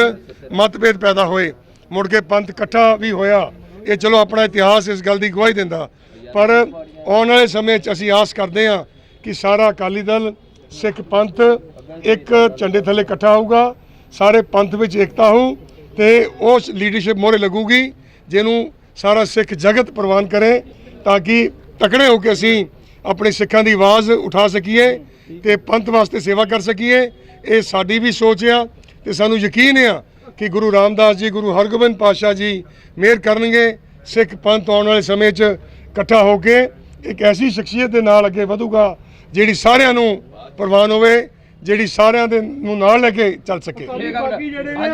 ਮਤਭੇਦ ਪੈਦਾ ਹੋਏ। ਮੁੜ ਕੇ ਪੰਥ ਇਕੱਠਾ ਵੀ ਹੋਇਆ। ਇਹ ਚਲੋ ਆਪਣਾ ਇਤਿਹਾਸ ਇਸ ਗੱਲ ਦੀ ਗਵਾਹੀ ਦਿੰਦਾ। ਪਰ ਆਉਣ ਵਾਲੇ ਸਮੇਂ 'ਚ ਅਸੀਂ ਆਸ ਕਰਦੇ ਹਾਂ ਕਿ ਸਾਰਾ ਅਕਾਲੀ ਦਲ, ਸਿੱਖ ਪੰਥ ਇੱਕ ਝੰਡੇ ਥੱਲੇ ਇਕੱਠਾ ਹੋਊਗਾ। ਸਾਰੇ ਪੰਥ ਵਿੱਚ ਏਕਤਾ ਹੋਊ ਤੇ ਉਸ ਲੀਡਰਸ਼ਿਪ ਮੋਹਰੇ ਲੱਗੂਗੀ, ਜਿਹਨੂੰ ਸਾਰਾ ਸਿੱਖ ਜਗਤ ਪ੍ਰਵਾਨ ਕਰੇ। ਤਾਂ ਕਿ ਤਕੜੇ ਹੋ ਕੇ ਅਸੀਂ ਆਪਣੇ ਸਿੱਖਾਂ ਦੀ ਆਵਾਜ਼ ਉਠਾ ਸਕੀਏ ਤੇ ਪੰਥ ਵਾਸਤੇ ਸੇਵਾ ਕਰ ਸਕੀਏ। ਇਹ ਸਾਡੀ ਵੀ ਸੋਚ ਆ ਤੇ ਸਾਨੂੰ ਯਕੀਨ ਆ ਕਿ ਗੁਰੂ ਰਾਮਦਾਸ ਜੀ, ਗੁਰੂ ਹਰਗੋਬਿੰਦ ਪਾਤਸ਼ਾਹ ਜੀ ਮਿਹਰ ਕਰਨਗੇ, ਸਿੱਖ ਪੰਥ ਆਉਣ ਵਾਲੇ ਸਮੇਂ 'ਚ ਇਕੱਠਾ ਹੋ ਕੇ ਇੱਕ ਐਸੀ ਸ਼ਖਸੀਅਤ ਦੇ ਨਾਲ ਅੱਗੇ ਵਧੂਗਾ, ਜਿਹੜੀ ਸਾਰਿਆਂ ਨੂੰ ਪ੍ਰਵਾਨ ਹੋਵੇ। ਜਿਹੜੀ ਸਾਰਿਆਂ ਦੇ ਨੂੰ ਨਾਲ ਲੈ ਕੇ ਚੱਲ ਸਕੇ। ਬਾਕੀ ਜਿਹੜੇ ਨੇ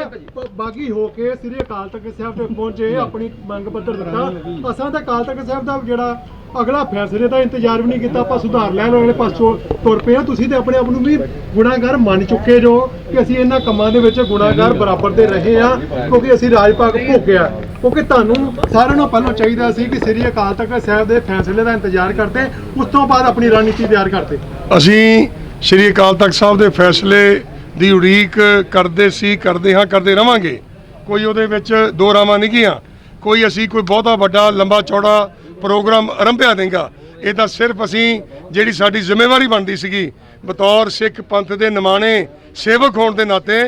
ਬਾਗੀ ਹੋ ਕੇ ਸ੍ਰੀ ਅਕਾਲ ਤਖਤ ਸਾਹਿਬ ਤੇ ਪਹੁੰਚੇ ਆਪਣੀ ਮੰਗ ਪੱਤਰ ਦਿੱਤਾ। ਅਸਾਂ ਤਾਂ ਅਕਾਲ ਤਖਤ ਸਾਹਿਬ ਦਾ ਜਿਹੜਾ ਅਗਲਾ ਫੈਸਲੇ ਦਾ ਇੰਤਜ਼ਾਰ ਵੀ ਨਹੀਂ ਕੀਤਾ ਆਪਾਂ ਸੁਧਾਰ ਲੈਣ ਵਾਲੇ ਪਾਸੋਂ ਤੁਰ ਪਏ ਆ ਤੁਸੀਂ ਤੇ ਆਪਣੇ ਆਪ ਨੂੰ ਵੀ ਗੁਨਾਹਗਾਰ ਮੰਨ ਚੁੱਕੇ ਜੋ ਕਿ ਅਸੀਂ ਇਹਨਾਂ ਕੰਮਾਂ ਦੇ ਵਿੱਚ ਗੁਨਾਹਗਾਰ ਬਰਾਬਰ ਦੇ ਰਹੇ ਆ ਕਿਉਂਕਿ ਅਸੀਂ ਰਾਜ ਭਾਗ ਭੋਗਿਆ ਕਿਉਂਕਿ ਤੁਹਾਨੂੰ ਸਾਰਿਆਂ ਨੂੰ ਪਹਿਲਾਂ ਚਾਹੀਦਾ ਸੀ ਕਿ ਸ੍ਰੀ ਅਕਾਲ ਤਖਤ ਸਾਹਿਬ ਦੇ ਫੈਸਲੇ ਦਾ ਇੰਤਜ਼ਾਰ ਕਰਦੇ ਉਸ ਤੋਂ ਬਾਅਦ ਆਪਣੀ ਰਣਨੀਤੀ ਤਿਆਰ ਕਰਦੇ। ਅਸੀਂ ਸ਼੍ਰੀ ਅਕਾਲ ਤਖਤ ਸਾਹਿਬ ਦੇ ਫੈਸਲੇ ਦੀ ਉਡੀਕ ਕਰਦੇ ਸੀ, ਕਰਦੇ ਹਾਂ, ਕਰਦੇ ਰਵਾਂਗੇ। ਕੋਈ ਉਹਦੇ ਵਿੱਚ ਦੋ ਰਾਵਾਂ ਨਹੀਂ ਗੀਆਂ ਕੋਈ ਅਸੀਂ ਕੋਈ ਬਹੁਤਾ ਵੱਡਾ, ਲੰਬਾ ਚੌੜਾ ਪ੍ਰੋਗਰਾਮ ਆਰੰਭਿਆ ਨਹੀਂਗਾ। ਇਹ ਤਾਂ ਸਿਰਫ ਅਸੀਂ ਜਿਹੜੀ ਸਾਡੀ ਜ਼ਿੰਮੇਵਾਰੀ ਬਣਦੀ ਸੀਗੀ, ਬਤੌਰ ਸਿੱਖ ਪੰਥ ਦੇ ਨਿਮਾਣੇ ਸੇਵਕ ਹੋਣ ਦੇ ਨਾਤੇ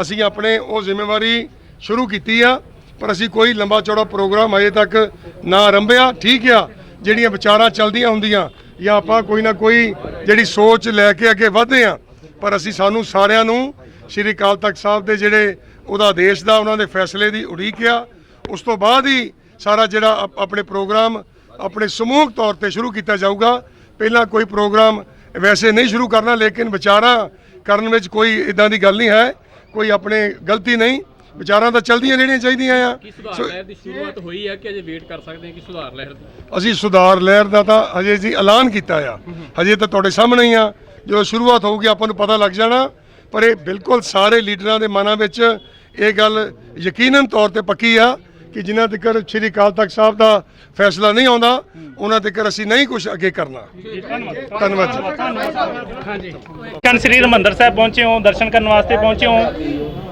ਅਸੀਂ ਆਪਣੇ ਉਹ ਜ਼ਿੰਮੇਵਾਰੀ ਸ਼ੁਰੂ ਕੀਤੀ ਆ। ਪਰ ਅਸੀਂ ਕੋਈ ਲੰਬਾ ਚੌੜਾ ਪ੍ਰੋਗਰਾਮ ਅਜੇ ਤੱਕ ਨਾ ਆਰੰਭਿਆ। ਠੀਕ ਆ ਜਿਹੜੀਆਂ ਵਿਚਾਰਾਂ ਚੱਲਦੀਆਂ ਹੁੰਦੀਆਂ ਜਾਂ ਆਪਾਂ ਕੋਈ ਨਾ ਕੋਈ ਜਿਹੜੀ ਸੋਚ ਲੈ ਕੇ ਅੱਗੇ ਵਧਦੇ ਆ ਪਰ ਅਸੀਂ ਸਾਨੂੰ ਸਾਰਿਆਂ ਨੂੰ ਸ਼੍ਰੀ ਅਕਾਲ ਤਖਤ ਸਾਹਿਬ ਦੇ ਜਿਹੜੇ ਉਹਦਾ ਆਦੇਸ਼ ਦਾ, ਉਹਨਾਂ ਦੇ ਫੈਸਲੇ ਦੀ ਉਡੀਕ ਆ। ਉਸ ਤੋਂ ਬਾਅਦ ਹੀ ਸਾਰਾ ਜਿਹੜਾ ਆਪ- ਆਪਣੇ ਪ੍ਰੋਗਰਾਮ ਆਪਣੇ ਸਮੂਹ ਤੌਰ ਤੇ ਸ਼ੁਰੂ ਕੀਤਾ ਜਾਊਗਾ। ਪਹਿਲਾਂ ਕੋਈ ਪ੍ਰੋਗਰਾਮ ਵੈਸੇ ਨਹੀਂ ਸ਼ੁਰੂ ਕਰਨਾ, ਲੇਕਿਨ ਵਿਚਾਰਾਂ ਕਰਨ ਵਿੱਚ ਕੋਈ ਇਦਾਂ ਦੀ ਗੱਲ ਨਹੀਂ ਹੈ। ਕੋਈ ਆਪਣੇ ਗਲਤੀ ਨਹੀਂ। ਵਿਚਾਰਾਂ ਤਾਂ ਚਲਦੀਆਂ ਰਹਿਣੀਆਂ ਚਾਹੀਦੀਆਂ ਆ। ਕੀ ਸੁਧਾਰ ਲਹਿਰ ਦੀ ਸ਼ੁਰੂਆਤ ਹੋਈ ਹੈ ਕਿ ਅਜੇ ਵੇਟ ਕਰ ਸਕਦੇ ਹਾਂ ਕਿ ਸੁਧਾਰ ਲਹਿਰ ਦੀ? ਅਸੀਂ ਸੁਧਾਰ ਲਹਿਰ ਦਾ ਤਾਂ ਹਜੇ ਜੀ ਐਲਾਨ ਕੀਤਾ ਆ। ਹਜੇ ਤਾਂ ਤੁਹਾਡੇ ਸਾਹਮਣੇ ਹੀ ਆ। ਜਦੋਂ ਸ਼ੁਰੂਆਤ ਹੋਊਗੀ ਆਪਾਂ ਨੂੰ ਪਤਾ ਲੱਗ ਜਾਣਾ। ਪਰ ਇਹ ਬਿਲਕੁਲ ਸਾਰੇ ਲੀਡਰਾਂ ਦੇ ਮਨਾਂ ਵਿੱਚ ਇਹ ਗੱਲ ਯਕੀਨਨ ਤੌਰ ਤੇ ਪੱਕੀ ਆ ਕਿ ਜਿਨ੍ਹਾਂ ਤੱਕ ਸ਼੍ਰੀ ਅਕਾਲ ਤਖਤ ਸਾਹਿਬ ਦਾ ਫੈਸਲਾ ਨਹੀਂ ਆਉਂਦਾ ਉਹਨਾਂ ਤੱਕ ਅਸੀਂ ਨਹੀਂ ਕੁਝ ਅੱਗੇ ਕਰਨਾ। ਧੰਨਵਾਦ ਜੀ। ਕਨ ਸ੍ਰੀ ਹਰਿਮੰਦਰ ਸਾਹਿਬ ਪਹੁੰਚੇ ਹੋ ਦਰਸ਼ਨ ਕਰਨ ਵਾਸਤੇ ਪਹੁੰਚੇ ਹੋ।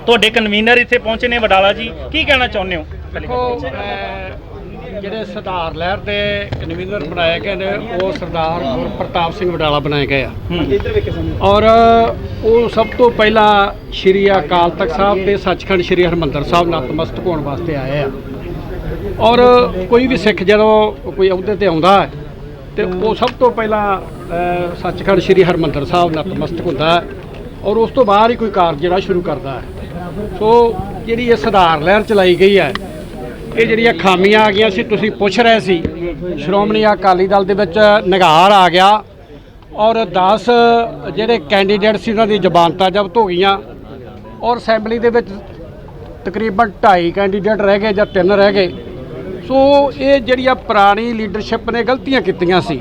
ਤੁਹਾਡੇ ਕਨਵੀਨਰ ਇੱਥੇ ਪਹੁੰਚੇ ਨੇ ਵਡਾਲਾ ਜੀ। ਕੀ ਕਹਿਣਾ ਚਾਹੁੰਦੇ ਹੋ? ਦੇਖੋ ਜਿਹੜੇ ਸਰਦਾਰ ਲਹਿਰ ਦੇ ਕਨਵੀਨਰ ਬਣਾਏ ਗਏ ਨੇ ਉਹ ਸਰਦਾਰ ਗੁਰਪ੍ਰਤਾਪ ਸਿੰਘ ਵਡਾਲਾ ਬਣਾਏ ਗਏ ਆ। ਔਰ ਉਹ ਸਭ ਤੋਂ ਪਹਿਲਾਂ ਸ਼੍ਰੀ ਅਕਾਲ ਤਖਤ ਸਾਹਿਬ ਤੇ ਸੱਚਖੰਡ ਸ਼੍ਰੀ ਹਰਿਮੰਦਰ ਸਾਹਿਬ ਨਤਮਸਤਕ ਹੋਣ ਵਾਸਤੇ ਆਏ ਆ। ਔਰ ਕੋਈ ਵੀ ਸਿੱਖ ਜਦੋਂ ਕੋਈ ਅਹੁਦੇ ਤੇ ਆਉਂਦਾ ਹੈ ਤੇ ਉਹ ਸਭ ਤੋਂ ਪਹਿਲਾਂ ਸੱਚਖੰਡ ਸ਼੍ਰੀ ਹਰਿਮੰਦਰ ਸਾਹਿਬ ਨਤਮਸਤਕ ਹੁੰਦਾ ਹੈ ਔਰ ਉਸ ਤੋਂ ਬਾਅਦ ਹੀ ਕੋਈ ਕਾਰਜ ਜਿਹੜਾ ਸ਼ੁਰੂ ਕਰਦਾ ਹੈ। ਸੋ ਜਿਹੜੀ ਇਹ ਸੁਧਾਰ ਲਹਿਰ ਚਲਾਈ ਗਈ ਹੈ, ਇਹ ਜਿਹੜੀਆਂ ਖਾਮੀਆਂ ਆ ਗਈਆਂ ਸੀ, ਤੁਸੀਂ ਪੁੱਛ ਰਹੇ ਸੀ, ਸ਼੍ਰੋਮਣੀ ਅਕਾਲੀ ਦਲ ਦੇ ਵਿੱਚ ਨਿਗਾਰ ਆ ਗਿਆ ਔਰ 10 ਜਿਹੜੇ ਕੈਂਡੀਡੇਟ ਸੀ, ਉਹਨਾਂ ਦੀ ਜ਼ਬਾਨਤਾ ਜ਼ਬਤ ਹੋ ਗਈਆਂ ਔਰ ਅਸੈਂਬਲੀ ਦੇ ਵਿੱਚ ਤਕਰੀਬਨ 2.5 ਕੈਂਡੀਡੇਟ ਰਹਿ ਗਏ ਜਾਂ ਤਿੰਨ ਰਹਿ ਗਏ। ਸੋ ਇਹ ਜਿਹੜੀਆਂ ਪੁਰਾਣੀ ਲੀਡਰਸ਼ਿਪ ਨੇ ਗਲਤੀਆਂ ਕੀਤੀਆਂ ਸੀ।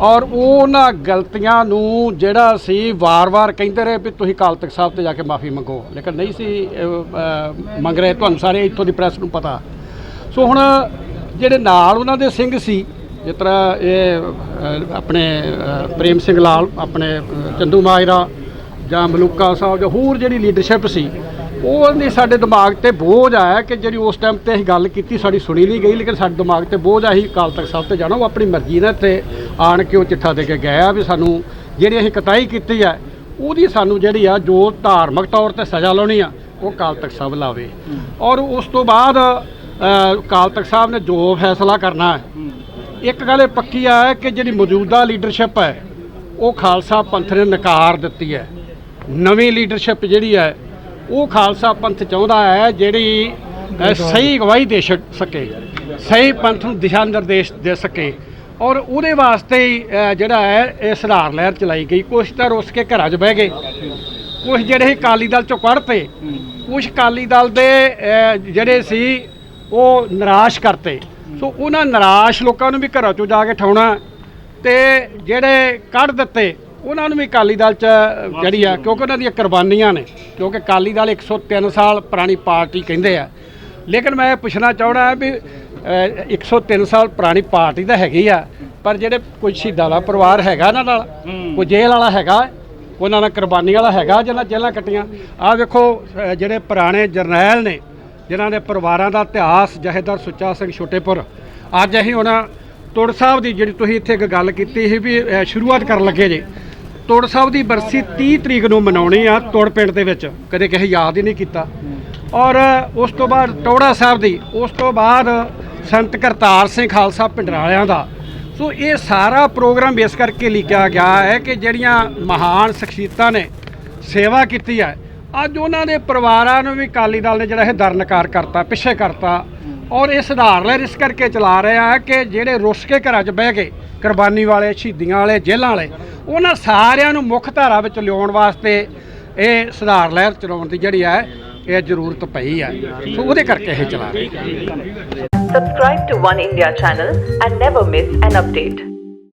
ਔਰ ਉਹਨਾਂ ਗਲਤੀਆਂ ਨੂੰ ਜਿਹੜਾ ਸੀ ਵਾਰ-ਵਾਰ ਕਹਿੰਦੇ ਰਹੇ ਵੀ ਤੁਸੀਂ ਕਾਲ ਤਖਤ ਸਾਹਿਬ ਤੇ ਜਾ ਕੇ ਮਾਫੀ ਮੰਗੋ। ਲੇਕਿਨ ਨਹੀਂ ਸੀ ਮੰਗ ਰਹੇ ਤੁਹਾਨੂੰ ਸਾਰੇ ਇੱਥੋਂ ਦੀ ਪ੍ਰੈਸ ਨੂੰ ਪਤਾ। ਸੋ ਹੁਣ ਜਿਹੜੇ ਨਾਲ ਉਹਨਾਂ ਦੇ ਸਿੰਘ ਸੀ ਜਿਸ ਤਰ੍ਹਾਂ ਇਹ ਆਪਣੇ ਪ੍ਰੇਮ ਸਿੰਘ ਲਾਲ ਆਪਣੇ ਅਹ, ਚੰਦੂ ਮਾਜਰਾ ਜਾਂ ਮਲੂਕਾ ਸਾਹਿਬ ਜਾਂ ਹੋਰ ਜਿਹੜੀ ਲੀਡਰਸ਼ਿਪ ਸੀ ਉਹ ਨੇ ਸਾਡੇ ਦਿਮਾਗ ਤੇ ਬੋਝ ਆਇਆ ਕਿ ਜਿਹੜੀ ਉਸ ਟਾਈਮ ਤੇ ਅਸੀਂ ਗੱਲ ਕੀਤੀ ਸਾਡੀ ਸੁਣੀ ਨਹੀਂ ਗਈ ਲੇਕਿਨ ਸਾਡੇ ਦਿਮਾਗ ਤੇ ਬੋਝ ਆਹੀ ਅਕਾਲ ਤਖਤ ਸਾਹਿਬ ਤੇ ਜਾਣਾ ਉਹ ਆਪਣੀ ਮਰਜ਼ੀ ਨਾਲ ਤੇ ਆਣ ਕੇ ਉਹ ਚਿੱਠਾ ਦੇ ਕੇ ਗਏ ਆ ਵੀ ਸਾਨੂੰ ਜਿਹੜੀ ਅਸੀਂ ਕਤਾਈ ਕੀਤੀ ਆ ਉਹਦੀ ਸਾਨੂੰ ਜਿਹੜੀ ਆ ਜੋ ਧਾਰਮਿਕ ਤੌਰ ਤੇ ਸਜ਼ਾ ਲਾਉਣੀ ਆ ਉਹ ਅਕਾਲ ਤਖਤ ਸਾਹਿਬ ਲਾਵੇ। ਔਰ ਉਸ ਤੋਂ ਬਾਅਦ ਅ, ਅਕਾਲ ਤਖਤ ਸਾਹਿਬ ਨੇ ਜੋ ਫੈਸਲਾ ਕਰਨਾ ਹੈ ਇੱਕ ਗੱਲ ਇਹ ਪੱਕੀ ਆ ਕਿ ਜਿਹੜੀ ਮੌਜੂਦਾ ਲੀਡਰਸ਼ਿਪ ਹੈ ਉਹ ਖਾਲਸਾ ਪੰਥ ਨੇ ਨਕਾਰ ਦਿੱਤੀ ਹੈ। ਨਵੀਂ ਲੀਡਰਸ਼ਿਪ ਜਿਹੜੀ ਹੈ ਉਹ ਖਾਲਸਾ ਪੰਥ ਚਾਹੁੰਦਾ ਹੈ ਜਿਹੜੀ ਸਹੀ ਅਗਵਾਈ ਦੇ ਸਕੇ, ਸਹੀ ਪੰਥ ਨੂੰ ਦਿਸ਼ਾ ਨਿਰਦੇਸ਼ ਦੇ ਸਕੇ। ਔਰ ਉਹਦੇ ਵਾਸਤੇ ਜਿਹੜਾ ਹੈ, ਇਹ ਸੁਧਾਰ ਲਹਿਰ ਚਲਾਈ ਗਈ। ਕੁਛ ਤਾਂ ਰੁੱਸ ਕੇ ਘਰਾਂ 'ਚ ਬਹਿ ਗਏ। ਕੁਛ ਜਿਹੜੇ ਸੀ ਅਕਾਲੀ ਦਲ ਚੋਂ ਕੱਢਤੇ, ਕੁਛ ਅਕਾਲੀ ਦਲ ਦੇ ਜਿਹੜੇ ਸੀ, ਉਹ ਨਿਰਾਸ਼ ਕਰਤੇ। ਸੋ ਉਹਨਾਂ ਨਿਰਾਸ਼ ਲੋਕਾਂ ਨੂੰ ਵੀ ਘਰਾਂ ਚੋਂ ਜਾ ਕੇ ਠਾਉਣਾ ਤੇ ਜਿਹੜੇ ਕੱਢ ਦਿੱਤੇ ਉਹਨਾਂ ਨੂੰ ਵੀ ਅਕਾਲੀ ਦਲ ਚ ਜਿਹੜੀ ਆ ਕਿਉਂਕਿ ਉਹਨਾਂ ਦੀਆਂ ਕੁਰਬਾਨੀਆਂ ਨੇ ਕਿਉਂਕਿ ਅਕਾਲੀ ਦਲ 103 ਸਾਲ ਪੁਰਾਣੀ ਪਾਰਟੀ ਕਹਿੰਦੇ ਆ। ਲੇਕਿਨ ਮੈਂ ਇਹ ਪੁੱਛਣਾ ਚਾਹਣਾ ਵੀ ਅ, 103 ਸਾਲ ਪੁਰਾਣੀ ਪਾਰਟੀ ਤਾਂ ਹੈਗੀ ਆ ਪਰ ਜਿਹੜੇ ਕੋਈ ਸ਼ਹੀਦਾਂ ਦਾ ਪਰਿਵਾਰ ਹੈਗਾ ਇਹਨਾਂ ਨਾਲ ਕੋਈ ਜੇਲ੍ਹ ਵਾਲਾ ਹੈਗਾ ਉਹਨਾਂ ਨਾਲ ਕੁਰਬਾਨੀ ਵਾਲਾ ਹੈਗਾ ਜਿਹਨਾਂ ਜੇਲ੍ਹਾਂ ਕੱਟੀਆਂ। ਆਹ ਵੇਖੋ ਜਿਹੜੇ ਪੁਰਾਣੇ ਜਰਨੈਲ ਨੇ ਜਿਨ੍ਹਾਂ ਦੇ ਪਰਿਵਾਰਾਂ ਦਾ ਇਤਿਹਾਸ ਜਹੇਦਾਰ ਸੁੱਚਾ ਸਿੰਘ ਛੋਟੇਪੁਰ ਅੱਜ ਅਸੀਂ ਉਹਨਾਂ ਤੁੜ ਸਾਹਿਬ ਦੀ ਜਿਹੜੀ ਤੁਸੀਂ ਇੱਥੇ ਇੱਕ ਗੱਲ ਕੀਤੀ ਸੀ ਵੀ ਸ਼ੁਰੂਆਤ ਕਰਨ ਲੱਗੇ ਜੇ। ਤੁੜ ਸਾਹਿਬ ਦੀ ਬਰਸੀ 30 ਤਰੀਕ ਨੂੰ ਮਨਾਉਣੀ ਆ ਤੁੜ ਪਿੰਡ ਦੇ ਵਿੱਚ। ਕਦੇ ਕਿਸੇ ਯਾਦ ਹੀ ਨਹੀਂ ਕੀਤਾ। ਔਰ ਉਸ ਤੋਂ ਬਾਅਦ ਟੌੜਾ ਸਾਹਿਬ ਦੀ, ਉਸ ਤੋਂ ਬਾਅਦ ਸੰਤ ਕਰਤਾਰ ਸਿੰਘ ਖਾਲਸਾ ਪਿੰਡਰਾਲਿਆਂ ਦਾ। ਸੋ ਇਹ ਸਾਰਾ ਪ੍ਰੋਗਰਾਮ ਇਸ ਕਰਕੇ ਲਿਖਿਆ ਗਿਆ ਹੈ ਕਿ ਜਿਹੜੀਆਂ ਮਹਾਨ ਸ਼ਖਸੀਅਤਾਂ ਨੇ ਸੇਵਾ ਕੀਤੀ ਹੈ, ਅੱਜ ਉਹਨਾਂ ਦੇ ਪਰਿਵਾਰਾਂ ਨੂੰ ਵੀ ਅਕਾਲੀ ਦਲ ਨੇ ਜਿਹੜਾ ਇਹ ਦਰਨਕਾਰ ਕਰਤਾ, ਪਿੱਛੇ ਕਰਤਾ। ਔਰ ਇਹ ਸੁਧਾਰ ਲਹਿਰ ਇਸ ਕਰਕੇ ਚਲਾ ਰਿਹਾ ਆ ਕਿ ਜਿਹੜੇ ਰੁੱਸ ਕੇ ਘਰਾਂ 'ਚ ਬਹਿ ਕੇ ਕੁਰਬਾਨੀ ਵਾਲੇ, ਸ਼ਹੀਦੀਆਂ ਵਾਲੇ, ਜੇਲ੍ਹਾਂ ਵਾਲੇ, ਉਹਨਾਂ ਸਾਰਿਆਂ ਨੂੰ ਮੁੱਖ ਧਾਰਾ ਵਿੱਚ ਲਿਆਉਣ ਵਾਸਤੇ ਇਹ ਸੁਧਾਰ ਲਹਿਰ ਚਲਾਉਣ ਦੀ ਜਿਹੜੀ ਹੈ, ਇਹ ਜ਼ਰੂਰਤ ਪਈ ਹੈ ਸੋ ਉਹਦੇ ਕਰਕੇ ਇਹ ਚਲਾ ਰਹੇ Subscribe to One India channel and never miss an update.